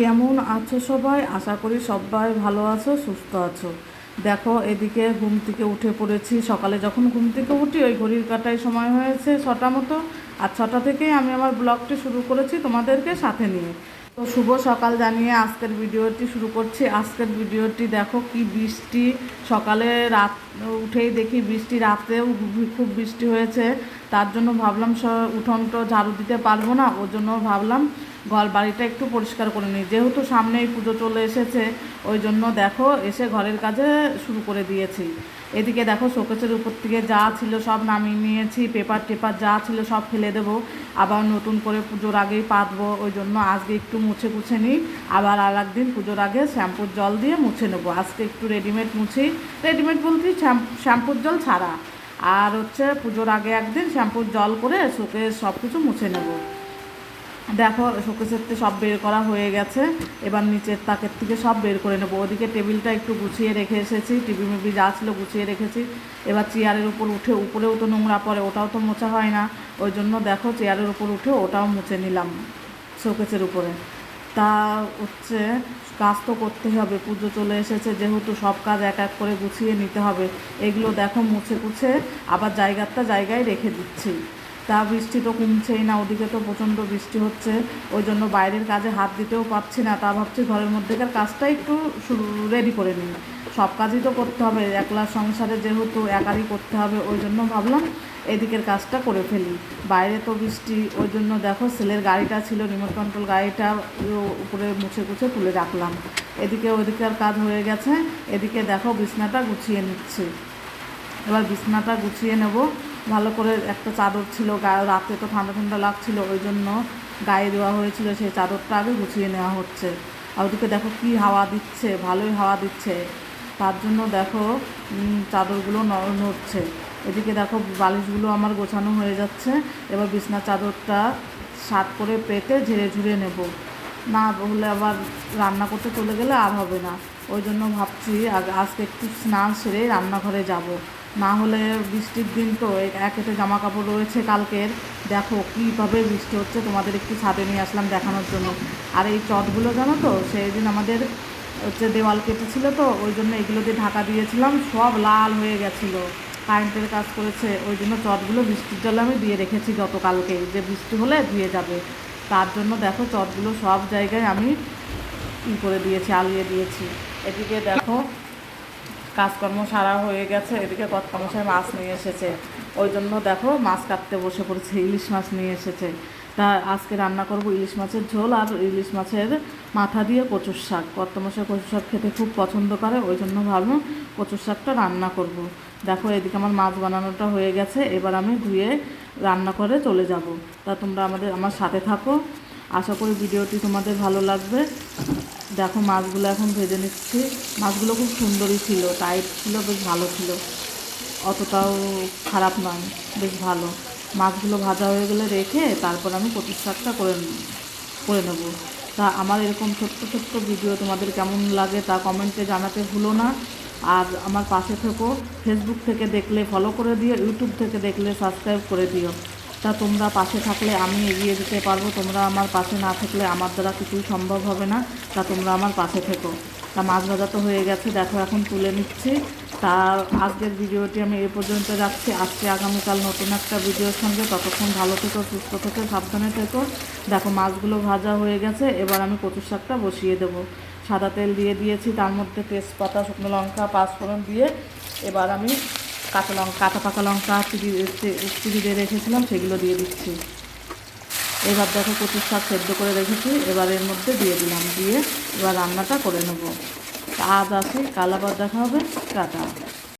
কেমন আছো সবাই? আশা করি সবাই ভালো আছো, সুস্থ আছো। দেখো, এদিকে ঘুম থেকে উঠে পড়েছি। সকালে যখন ঘুম থেকে উঠি, ওই ঘড়ির কাটায় সময় হয়েছে ছটা মতো। আর ছটা থেকেই আমি আমার ব্লগটি শুরু করেছি তোমাদেরকে সাথে নিয়ে। তো শুভ সকাল জানিয়ে আজকের ভিডিওটি শুরু করছি। আজকের ভিডিওটি দেখো কি বৃষ্টি। সকালে রাত উঠেই দেখি বৃষ্টি, রাতেও খুব বৃষ্টি হয়েছে। তার জন্য ভাবলাম স- তো ঝাড়ু দিতে পারব না, ওর জন্য ভাবলাম ঘর বাড়িটা একটু পরিষ্কার করে নিই। যেহেতু সামনেই পুজো চলে এসেছে, ওই জন্য দেখো এসে ঘরের কাজে শুরু করে দিয়েছি। এদিকে দেখো শোকেসের উপর থেকে যা ছিল সব নামিয়ে নিয়েছি পেপার টেপার যা ছিল সব ফেলে দেবো। আবার নতুন করে পুজোর আগেই পাতবো, ওই জন্য আজকে একটু মুছে কুছে নিই। আবার আর একদিন পুজোর আগে শ্যাম্পুর জল দিয়ে মুছে নেব। আজকে একটু রেডিমেড মুছি। রেডিমেড বলতে শ্যাম্পুর জল ছাড়া। আর হচ্ছে পুজোর আগে একদিন শ্যাম্পুর জল করে শুকে সব কিছু মুছে নেব। দেখো, শোকেসের সব বের করা হয়ে গেছে। এবার নিচের তাকের থেকে সব বের করে নেব। ওদিকে টেবিলটা একটু গুছিয়ে রেখে এসেছি। টিভি মিভি যা ছিল গুছিয়ে রেখেছি। এবার চেয়ারের উপর উঠে, উপরেও তো নোংরা পড়ে, ওটাও তো মোছা হয় না। ওই জন্য দেখো, চেয়ারের উপর উঠে ওটাও মুছে নিলাম শোকেসের উপরে। তা হচ্ছে, কাজ তো করতেই হবে। পুজো চলে এসেছে, যেহেতু সব কাজ এক এক করে গুছিয়ে নিতে হবে। এগুলো দেখো মুছে কুছে আবার জায়গাটা জায়গায় রেখে দিচ্ছি। তা বৃষ্টি তো কমছেই না, ওদিকে তো প্রচণ্ড বৃষ্টি হচ্ছে, ওই জন্য বাইরের কাজে হাত দিতেও পারছি না, তা ভাবছি ঘরের মধ্যেকার কাজটা একটু রেডি করে নিই। সব কাজই তো করতে হবে, একলা সংসারে যেহেতু একারই করতে হবে, ওই জন্য ভাবলাম এদিকের কাজটা করে ফেলি। বাইরে তো বৃষ্টি, ওই জন্য দেখো সেলের গাড়িটা ছিল রিমোট কন্ট্রোল গাড়িটা উপরে মুছে গুছে তুলে রাখলাম। এদিকে ওদিকের কাজ হয়ে গেছে, এদিকে দেখো বিছনাটা গুছিয়ে নিচ্ছে। এবার বিছনাটা গুছিয়ে নেব ভালো করে একটা চাদর ছিল গায়ে রাতে তো ঠান্ডা ঠান্ডা লাগছিল, ওই জন্য গায়ে দেওয়া হয়েছিল, সেই চাদরটা আগে গুছিয়ে নেওয়া হচ্ছে। আর ওদিকে দেখো কি হাওয়া দিচ্ছে, ভালোই হাওয়া দিচ্ছে। তার জন্য দেখো চাদরগুলো নড়ছে। এদিকে দেখো বালিশগুলো আমার গোছানো হয়ে যাচ্ছে। এবার বিছনা চাদরটা শার্ট করে পেতে ঝেড়ে ঝুড়ে নেব। না হলে আবার রান্না করতে চলে গেলে আর হবে না। ওই জন্য ভাবছি আজকে একটু স্নান সেরে রান্নাঘরে যাব। না হলে বৃষ্টির দিন তো এই একেতে জামা কাপড় রয়েছে কালকের। দেখো, কীভাবে বৃষ্টি হচ্ছে তোমাদের একটু ছাদে নিয়ে আসলাম দেখানোর জন্য। আর এই চটগুলো জানো তো, সেই দিন আমাদের হচ্ছে দেওয়াল কেটেছিল তো, ওই জন্য এগুলো দিয়ে ঢাকা দিয়েছিলাম, সব লাল হয়ে গেছিল। কারেন্টের কাজ করেছে, ওই জন্য চটগুলো বৃষ্টির জলে আমি দিয়ে রেখেছি গতকালকে। যে বৃষ্টি হলে ধুয়ে যাবে। তার জন্য দেখো চটগুলো সব জায়গায় আমি ই করে দিয়েছি, আলিয়ে দিয়েছি। এদিকে দেখো কাজকর্ম সারা হয়ে গেছে, এদিকে কর্তামশাই মাছ নিয়ে এসেছে। ওই জন্য দেখো মাছ কাটতে বসে পড়েছে, ইলিশ মাছ নিয়ে এসেছে। তা আজকে রান্না করব ইলিশ মাছের ঝোল আর ইলিশ মাছের মাথা দিয়ে কচুর শাক। কর্তামশাই কচুর শাক খেতে খুব পছন্দ করে, ওই জন্য ভাবলাম কচুর শাকটা রান্না করব। দেখো এদিকে আমার মাছ বানানোটা হয়ে গেছে, এবার আমি ধুয়ে রান্না করে চলে যাব। তা তোমরা আমাদের, আমার সাথে থাকো। আশা করি ভিডিওটি তোমাদের ভালো লাগবে। দেখো, মাছগুলো এখন ভেজে নিচ্ছি। মাছগুলো খুব সুন্দরই ছিল টাইট ছিল, বেশ ভালো ছিল। অতটাও খারাপ নয়, বেশ ভালো। মাছগুলো ভাজা হয়ে গেলে রেখে তারপর আমি শাকটা করে করে নেব। তা আমার এরকম ছোট্ট ছোট্ট ভিডিও তোমাদের কেমন লাগে তা কমেন্টে জানাতে ভুলো না। আর আমার পাশে থেকো ফেসবুক থেকে দেখলে ফলো করে দিও ইউটিউব থেকে দেখলে সাবস্ক্রাইব করে দিও। তা তোমরা পাশে থাকলে আমি এগিয়ে যেতে পারব। তোমরা আমার পাশে না থাকলে আমার দ্বারা কিছুই সম্ভব হবে না। তা তোমরা আমার পাশে থেকো। তা মাছ ভাজা তো হয়ে গেছে, দেখো এখন তুলে নিচ্ছি। তা আজকের ভিডিওটি আমি এ পর্যন্ত রাখছি। আজকে আগামীকাল নতুন একটা ভিডিওর সঙ্গে। ততক্ষণ ভালো থেকো, সুস্থ থেকো, সাবধানে থেকো। দেখো মাছগুলো ভাজা হয়ে গেছে, এবার আমি কচুর শাকটা বসিয়ে দেবো। সাদা তেল দিয়ে দিয়েছি, তার মধ্যে তেজপাতা, শুকনো লঙ্কা, পাঁচফোড়ন দিয়ে এবার আমি কাঁচা লঙ্কা, কাঁচা পাকা লঙ্কা চিড়ি দিয়ে রেখেছিলাম, সেগুলো দিয়ে দিচ্ছি। এবার দেখো কচুর শাক সেদ্ধ করে রেখেছি, এবার এর মধ্যে দিয়ে দিলাম, দিয়ে এবার রান্নাটা করে নেব। আজ আছে কাল আবার দেখা হবে, টাটা।